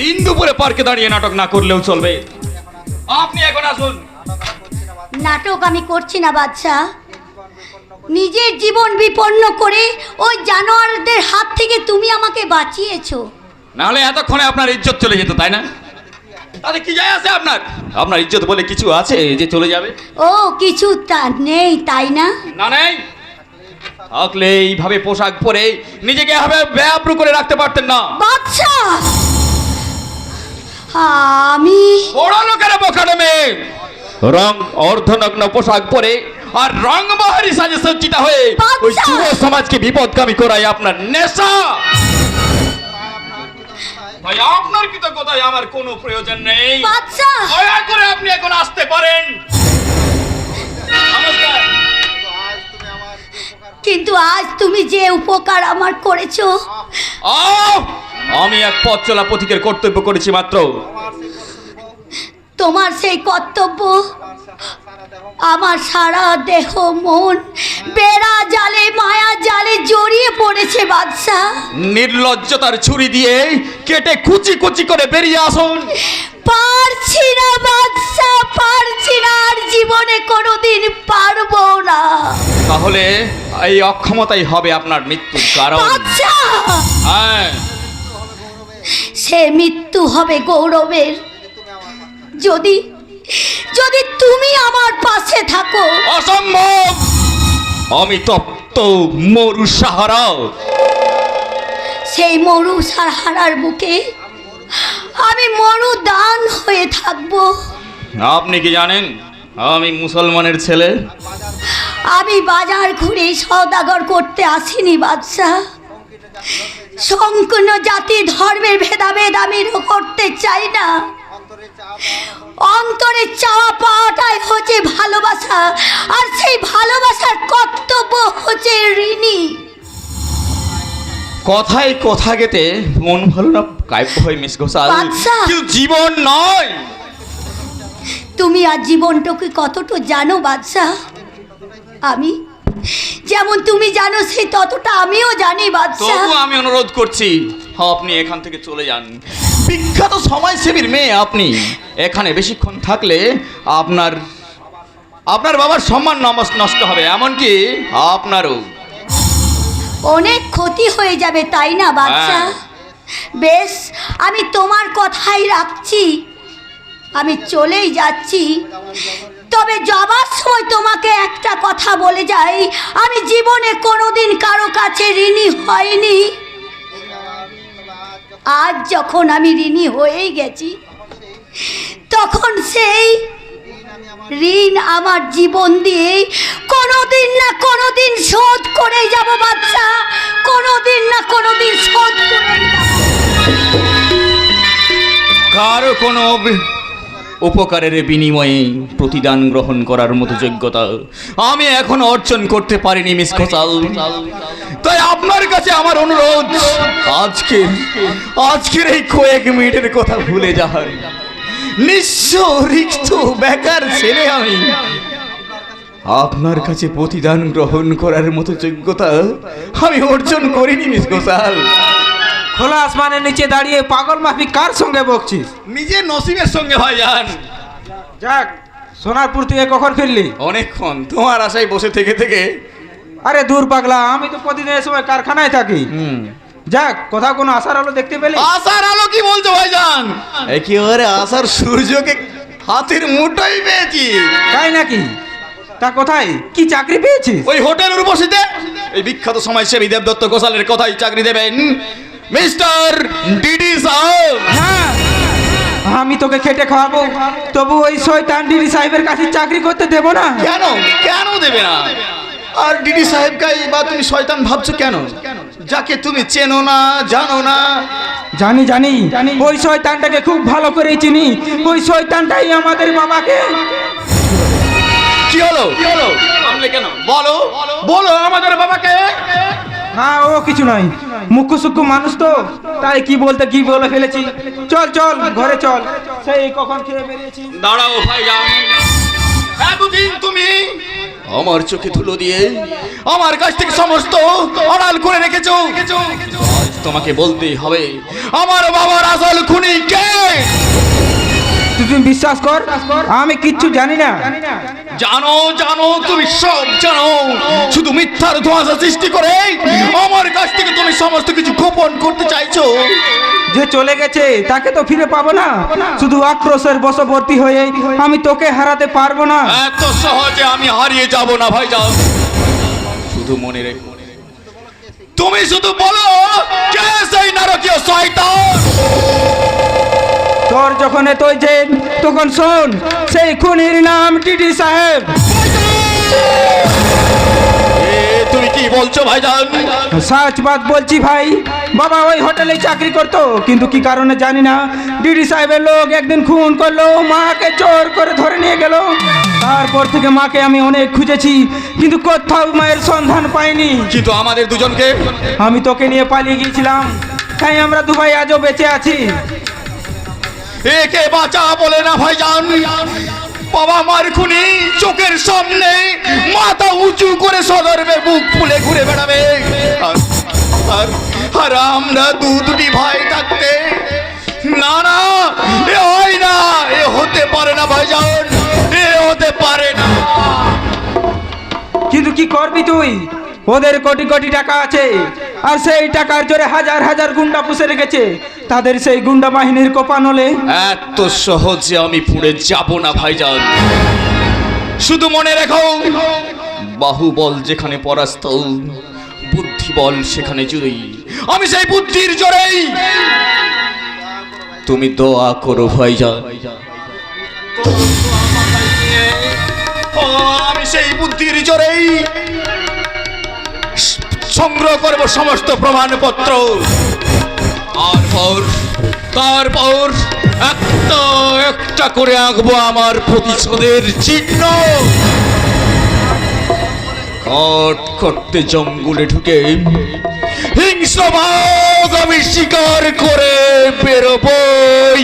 দিন দুপুরে পার্কে দাঁড়িয়ে নাটক না করলেও চলবে। আপনি এখন আসুন। নাটক আমি করছি না বাচ্চা। নিজের জীবন বিপন্ন করে ওই জানোয়ারদের হাত থেকে তুমি আমাকে বাঁচিয়েছো। নাহলে এতক্ষণে আপনার ইজ্জত চলে যেত তাই না? তাহলে কি যায় আছে আপনার? আপনার ইজ্জত বলে কিছু আছে যে চলে যাবে? ও কিছু তা নেই তাই না? না নেই? থাকলে এইভাবে পোশাক পরে নিজেকে এভাবে ব্যাপ্রু করে রাখতে পারতেন না। বাচ্চা! আমি বড় লোকের বোকানো মেয়ে রং অর্ধনগ্ন পোশাক পরে আর রং বাহারি সাজে সজ্জিত হয়ে ওই যুব সমাজকে বিপদগামী করাই আপনার নেশা। ভাই আপনার কৃতজ্ঞতায় আমার কোনো প্রয়োজন নেই। দয়া করে আপনি এখন আসতে পারেন। কিন্তু আজ তুমি যে উপকার আমার করেছ! আমি এক পথ চলা পথিকের কর্তব্য করেছি মাত্র। তোমার সেই কর্তব্য আমার সারা দেহ মন বেড়া জালে মায়া জালে জড়িয়ে পড়েছে বাদশা নির্লজ্জতার ছুরি দিয়ে কেটে কুচি কুচি করে বেরিয়ে আসুন। পারছি না বাদশা পারছি না আর জীবনে কোনোদিন পারব না। তাহলে এই অক্ষমতাই হবে আপনার মৃত্যুর কারণ। বাদশা হ্যাঁ। সে মৃত্যু হবে গৌরবের। যদি যদি তুমি আমার পাশে থাকো। অসম্ভব! আমি তপ্ত মরু সাহারা। সেই মরু সাহারার বুকে আমি মরু দান হয়ে থাকব। আপনি কি জানেন আমি মুসলমানের ছেলে? আমি বাজার ঘুরে সওদাগর করতে আসিনি বাদশাহ। সংকীর্ণ জাতি ধর্মের ভেদাভেদ আমি করতে চাই না। অন্তরে চাওয়া পাওয়াটাই হচ্ছে ভালোবাসা আর সেই ভালোবাসার কর্তব্য হচ্ছে ঋণী। কথায় কথা গেতে মন ভালো না কাব্য হয় মিস ঘোষাল! কিন্তু জীবন নয়। তুমি আর জীবনটাকে কতটা জানো বাদশাহ? আমি যেমন তুমি জানো সেই ততটা আমিও জানি বাদশাহ। তবু আমি অনুরোধ করছি আপনি এখান থেকে চলে যান। বিখ্যাত সমাজসেবীর মেয়ে আপনি। এখানে বেশিক্ষণ থাকলে আপনার আপনার বাবার সম্মান নষ্ট হবে এমনকি আপনারও। অনেক ক্ষতি হয়ে যাবে তাই না বাচ্চা হ্যাঁ। বেশ আমি তোমার কথাই রাখছি। আমি চলেই যাচ্ছি। তবে যাবার সময় তোমাকে একটা কথা বলে যাই। আমি জীবনে কোনোদিন কারও কাছে ঋণী হয়নি আজ যখন আমি ঋণী হয়েই গেছি, তখন সেই ঋণ আমার জীবন দিয়ে কোনোদিন না কোনোদিন শোধ করেই যাব, বাচ্চা। কোনোদিন না কোনোদিন শোধ করে যাব। কারও কোনো উপকারের বিনিময়ে প্রতিদান গ্রহণ করার মতো যোগ্যতা আমি এখন অর্জন করতে পারিনি, মিস খোসাল তাই আপনার কাছে আমার অনুরোধ আজকে আজকের এই কয়েক মিনিটের কথা ভুলে যান। নিঃস্ব রিক্ত বেকার ছেলে আমি। আপনার কাছে প্রতিদান গ্রহণ করার মতো যোগ্যতা আমি অর্জন করিনি, মিস ঘোষাল। খোলা আসমানের নিচে দাঁড়িয়ে পাগল মাফিক কার সঙ্গে বকছিস? নিজে নসিবের সঙ্গে হয় যান যাক সোনারপুর থেকে কখন ফিরলি? অনেকক্ষণ তোমার আশায় বসে থেকে থেকে। আরে দূর পাগলা আমি তো প্রতিদিন এই সময় কারখানায় থাকি। যাক কোথাও কোনো আশার আলো দেখতে পেলি? আশার আলো কি বলছো ভাইজান? একেবারে আশার সূর্যকে হাতের মুঠোই পেয়েছি। তাই নাকি? তা কোথায়? কি চাকরি পেয়েছিস? ওই হোটেল উর্বশীতে এই বিখ্যাত সমাজসেবী দেবদত্ত গোসালের কথাই চাকরি দেবেন। মিস্টার ডিডি সাহেব। হ্যাঁ। আমি তোকে খেটে খাওয়াবো। তবু ওই শয়তান ডিডি সাহেবের কাছে চাকরি করতে দেব না। কেন? কেন দেবে না? আর ডিডি সাহেবকে বা তুমি শয়তান ভাবছ কেন? যাকে তুমি চেনো না জানো না। জানি জানি। ওই শয়তানটাকে খুব ভালো করেই চিনি। ওই শয়তানটাই আমাদের বাবাকে। কি হলো? কি হলো? কেন? বলো। বলো আমাদের বাবাকে। না ও কিছু নয় মুখ্য সূক্ষ্ম মানুষ তো তাই কি বলতে কি বলে ফেলেছি। চল চল ঘরে চল। সেই কখন খেয়ে বেরিয়েছি। দাঁড়াও ভাই এতদিন তুমি? আমার চোখে ধুলো দিয়ে আমার কাছ থেকে সমস্ত আড়াল করে রেখেছো। তোমাকে বলতেই হবে আমার বাবার আসল খুনি কে? তুই তুমি বিশ্বাস কর? আমি কিচ্ছু জানি না। জানো জানো তুমি সব জানো। শুধু মিথ্যার ধোঁয়াশা সৃষ্টি করে আমার কাছ থেকে তুমি সমস্ত কিছু গোপন করতে চাইছো। যে চলে গেছে তাকে তো ফিরে পাবো না। শুধু আক্রোশের বশবর্তী হয়ে আমি তোকে হারাতে পারব না। এত সহজে আমি হারিয়ে যাব না ভাই যাও শুধু মনে রেখো। তুমি শুধু বলো কে সেই নারকীয় শয়তান? তোর যখন এতই যে তখন শোন সেই খুনির নাম টিটি সাহেব। এ, তুমি কি বলছো ভাইজান? সাচ বাদ বলছি ভাই বাবা ওই হোটেলে চাকরি করতো কিন্তু কি কারণে জানি না। ডিডি সাহেবের লোক একদিন খুন করল মাকে চোর করে ধরে নিয়ে গেল। তারপর থেকে মাকে আমি অনেক খুঁজেছি কিন্তু কোথাও মায়ের সন্ধান পাইনি। কিন্তু আমাদের দুজনকে আমি তোকে নিয়ে পালিয়ে গিয়েছিলাম। তাই আমরা দুবাই আজও বেঁচে আছি। একে বাঁচা বলে না ভাইজান। বাবা মার খুনি চোখের সামনে মাথা উঁচু করে সদর্বে বুক ফুলে ঘুরে বেড়াবে। আর- আমরা দু দুটি ভাই থাকতে না না, এ হয় না, এ হতে পারে না ভাইজান, এ হতে পারে না। কিন্তু কি করবি তুই? ওদের কোটি কোটি টাকা আছে। আর সেই টাকার জোরে হাজার হাজার গুন্ডা পুষে রেখেছে। তাদের সেই গুন্ডা বাহিনীর কোপানলে এত সহজে আমি পুড়ে যাব না, ভাইজান। শুধু মনে রেখো, বাহুবল যেখানে পরাস্ত বুদ্ধি বল সেখানে জুড়ি আমি সেই বুদ্ধির জোরেই তুমি দোয়া করো, ভাইজান। আমি সেই বুদ্ধির জোরেই সংগ্রহ করব সমস্ত প্রমাণপত্র। তারপর তারপর একটা একটা করে আঁকবো আমার প্রতিশোধের চিহ্ন। কট করতে জঙ্গলে ঢুকে হিংসভাগ আমি শিকার করে বেরোবই।